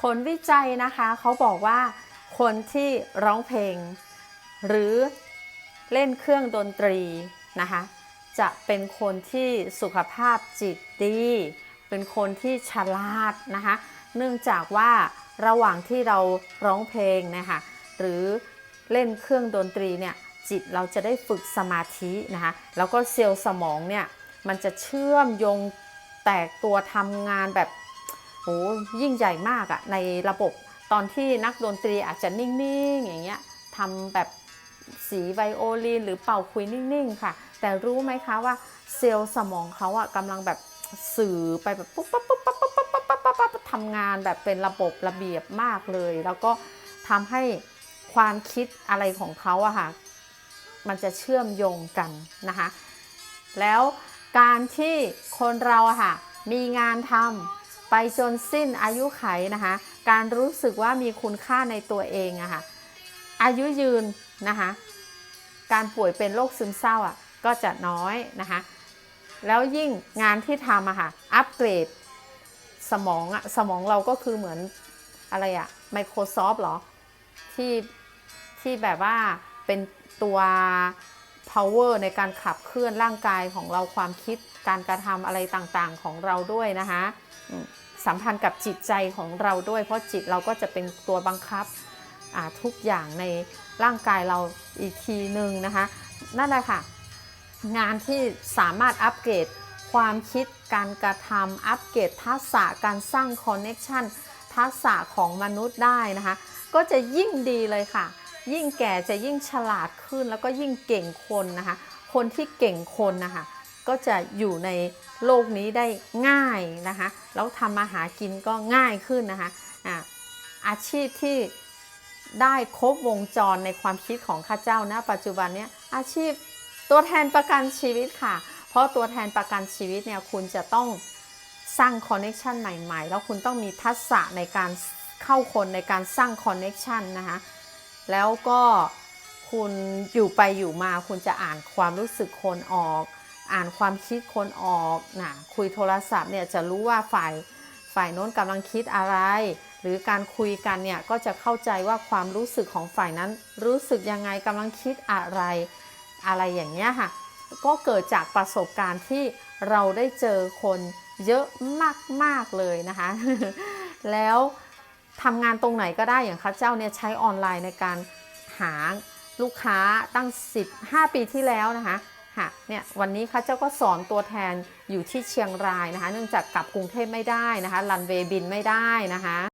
ผลวิจัยนะคะเขาบอกว่าคนที่ร้องเพลง หรือเล่นเครื่องดนตรีนะคะจะเป็นคนที่สุขภาพจิตดี เป็นคนที่ฉลาดนะคะเนื่องจากว่าระหว่างที่เราร้องเพลงนะคะหรือเล่นเครื่องดนตรีเนี่ยจิตเราจะได้ฝึกสมาธินะคะแล้วก็เซลล์สมองเนี่ยมันจะเชื่อมโยงแตกตัวทำงานแบบ โหยิ่งใหญ่มากอะในระบบตอนที่นักดนตรีอาจจะนิ่งๆอย่างเงี้ยทำแบบสีไวโอลินหรือเป่าคุยนิ่งๆค่ะ แต่รู้ไหมคะว่าเซลล์สมองเขาอะกำลังแบบสื่อไปแบบปุ๊บปั๊บปุ๊บปั๊บปุ๊บปั๊บปุ๊บปั๊บปุ๊บปั๊บทำงานแบบเป็นระบบระเบียบมากเลย แล้วก็ทำให้ความคิดอะไรของเขาอะค่ะมันจะเชื่อมโยงกันนะคะ แล้วการที่คนเราอะค่ะมีงานทำ ไปจนสิ้นอายุไขนะคะ การรู้สึกว่ามีคุณค่าในตัวเองอะค่ะอายุยืนนะคะ การป่วยเป็นโรคซึมเศร้าอะก็จะน้อยนะคะ แล้วยิ่งงานที่ทำอะค่ะอัปเกรดสมองอะสมองเราก็คือเหมือนอะไรอะ Microsoft หรอ ที่ที่แบบว่าเป็นตัว power ในการขับเคลื่อนร่างกายของเราความคิดการกระทำอะไรต่างๆของเราด้วยนะคะอืมสัมพันธ์กับจิตใจของเราด้วย เพราะจิตเราก็จะเป็นตัวบังคับอ่าทุกอย่างในร่างกายเราอีกทีหนึ่งนะคะ นั่นแหละค่ะ งานที่สามารถอัปเกรดความคิดการกระทำอัปเกรดทักษะการสร้างคอนเน็ชันทักษะของมนุษย์ได้นะคะ ก็จะยิ่งดีเลยค่ะ ยิ่งแก่จะยิ่งฉลาดขึ้นแล้วก็ยิ่งเก่งคนนะคะ คนที่เก่งคนนะคะก็จะอยู่ในโลกนี้ได้ง่ายนะคะแล้วทำมาหากินก็ง่ายขึ้นนะคะอะอาชีพที่ได้ครบวงจรในความคิดของข้าเจ้านะปัจจุบันเนี้ยอาชีพตัวแทนประกันชีวิตค่ะ เพราะตัวแทนประกันชีวิตเนี่ยคุณจะต้องสร้างคอนเน็ชันใหม่ๆ แล้วคุณต้องมีทักษะในการเข้าคนในการสร้างคอนเน็ชันนะคะ แล้วก็คุณอยู่ไปอยู่มาคุณจะอ่านความรู้สึกคนออก อ่านความคิดคนออกนะคุยโทรศัพท์เนี่ยจะรู้ว่าฝ่ายฝ่ายโน้นกำลังคิดอะไร หรือการคุยกันเนี่ยก็จะเข้าใจว่าความรู้สึกของฝ่ายนั้นรู้สึกยังไงกำลังคิดอะไรอะไรอย่างเงี้ยค่ะก็เกิดจากประสบการณ์ที่เราได้เจอคนเยอะมาก ๆ เลยนะคะ แล้ว ทำงานตรงไหนก็ได้อย่างข้าเจ้าเนี่ยใช้ออนไลน์ในการหาลูกค้าตั้ง 15 ปีที่แล้วนะคะค่ะเนี่ยวันนี้ข้าเจ้าก็สอนตัวแทนอยู่ที่เชียงรายนะคะ เนื่องจากกลับกรุงเทพไม่ได้นะคะรันเวย์บินไม่ได้นะคะ